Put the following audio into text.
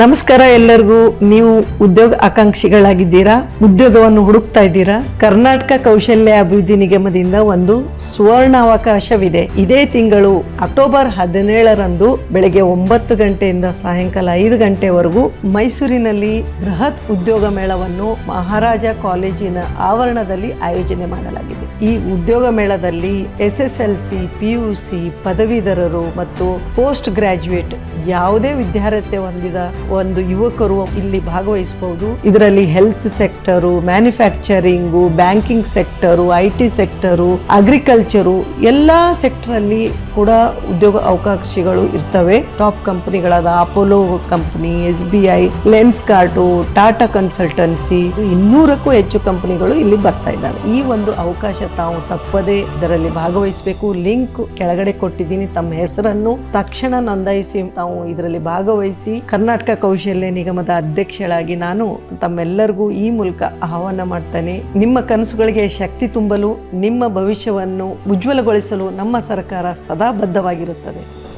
ನಮಸ್ಕಾರ ಎಲ್ಲರಿಗೂ. ನೀವು ಉದ್ಯೋಗ ಆಕಾಂಕ್ಷಿಗಳಾಗಿದ್ದೀರಾ? ಉದ್ಯೋಗವನ್ನು ಹುಡುಕ್ತಾ ಇದ್ದೀರಾ? ಕರ್ನಾಟಕ ಕೌಶಲ್ಯ ಅಭಿವೃದ್ಧಿ ನಿಗಮದಿಂದ ಒಂದು ಸುವರ್ಣಾವಕಾಶವಿದೆ. ಇದೇ ತಿಂಗಳು ಅಕ್ಟೋಬರ್ ಹದಿನೇಳರಂದು ಬೆಳಗ್ಗೆ ಒಂಬತ್ತು ಗಂಟೆಯಿಂದ ಸಾಯಂಕಾಲ ಐದು ಗಂಟೆವರೆಗೂ ಮೈಸೂರಿನಲ್ಲಿ ಬೃಹತ್ ಉದ್ಯೋಗ ಮೇಳವನ್ನು ಮಹಾರಾಜ ಕಾಲೇಜಿನ ಆವರಣದಲ್ಲಿ ಆಯೋಜನೆ ಮಾಡಲಾಗಿದೆ. ಈ ಉದ್ಯೋಗ ಮೇಳದಲ್ಲಿ S S L C P U C, ಪದವೀಧರರು ಮತ್ತು ಪೋಸ್ಟ್ ಗ್ರಾಜ್ಯುಯೇಟ್ ಯಾವುದೇ ವಿದ್ಯಾರ್ಥಿ ಹೊಂದಿದ ಒಂದು ಯುವಕರು ಇಲ್ಲಿ ಭಾಗವಹಿಸಬಹುದು. ಇದರಲ್ಲಿ health sector manufacturing banking sector I T sector agriculture ಎಲ್ಲ ಸೆಕ್ಟರ್ ಅಲ್ಲಿ ಕೂಡ ಉದ್ಯೋಗ ಅವಕಾಶಗಳು ಇರ್ತವೆ. Top ಕಂಪನಿಗಳಾದ Apollo company S B I Lenskart Tata consultancy ಇನ್ನೂರಕ್ಕೂ ಹೆಚ್ಚು ಕಂಪನಿಗಳು ಇಲ್ಲಿ ಬರ್ತಾ ಇದ್ದಾವೆ. ಈ ಒಂದು ಅವಕಾಶ ತಾವು ತಪ್ಪದೆ ಇದರಲ್ಲಿ ಭಾಗವಹಿಸಬೇಕು. ಲಿಂಕ್ ಕೆಳಗಡೆ ಕೊಟ್ಟಿದ್ದೀನಿ. ತಮ್ಮ ಹೆಸರನ್ನು ತಕ್ಷಣ ನೋಂದಾಯಿಸಿ ತಾವು ಇದರಲ್ಲಿ ಭಾಗವಹಿಸಿ ಕರ್ನಾಟಕ ಕೌಶಲ್ಯ ನಿಗಮದ ಅಧ್ಯಕ್ಷಳಾಗಿ ನಾನು ತಮ್ಮೆಲ್ಲರಿಗೂ ಈ ಮೂಲಕ ಆಹ್ವಾನ ಮಾಡ್ತೇನೆ. ನಿಮ್ಮ ಕನಸುಗಳಿಗೆ ಶಕ್ತಿ ತುಂಬಲು, ನಿಮ್ಮ ಭವಿಷ್ಯವನ್ನು ಉಜ್ವಲಗೊಳಿಸಲು ನಮ್ಮ ಸರ್ಕಾರ ಸದಾ ಬದ್ಧವಾಗಿರುತ್ತದೆ.